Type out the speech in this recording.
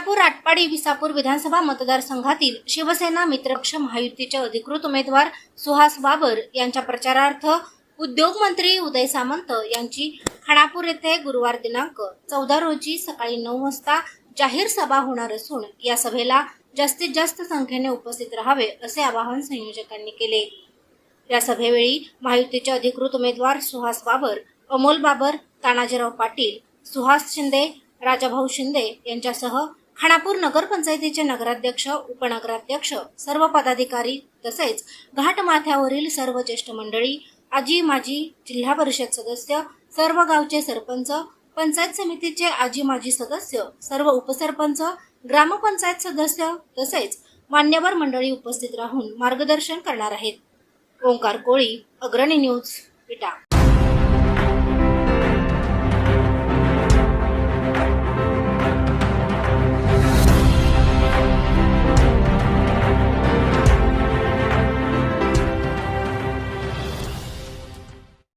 आटपाडी विसापूर विधानसभा मतदारसंघातील शिवसेना मित्रपक्ष महायुतीचे अधिकृत उमेदवार सुहास बाबर यांच्या प्रचारार्थ उद्योगमंत्री उदय सामंत यांची खानापूर येथे गुरुवार दिनांक चौदा रोजी सकाळी नऊ वाजता जाहीर सभा होणार असून या सभेला जास्तीत जास्त संख्येने उपस्थित राहावे असे आवाहन संयोजकांनी केले. या सभेवेळी महायुतीचे अधिकृत उमेदवार सुहास बाबर अमोल बाबर तानाजीराव पाटील सुहास शिंदे राजाभाऊ शिंदे यांच्यासह खानापूर नगरपंचायतीचे नगराध्यक्ष उपनगराध्यक्ष सर्व पदाधिकारी तसेच घाटमाथ्यावरील सर्व ज्येष्ठ मंडळी आजी माजी जिल्हा परिषद सदस्य सर्व गावचे सरपंच पंचायत समितीचे आजी माजी सदस्य सर्व उपसरपंच ग्रामपंचायत सदस्य तसेच मान्यवर मंडळी उपस्थित राहून मार्गदर्शन करणार आहेत. ओंकार कोळी अग्रणी न्यूज विटा.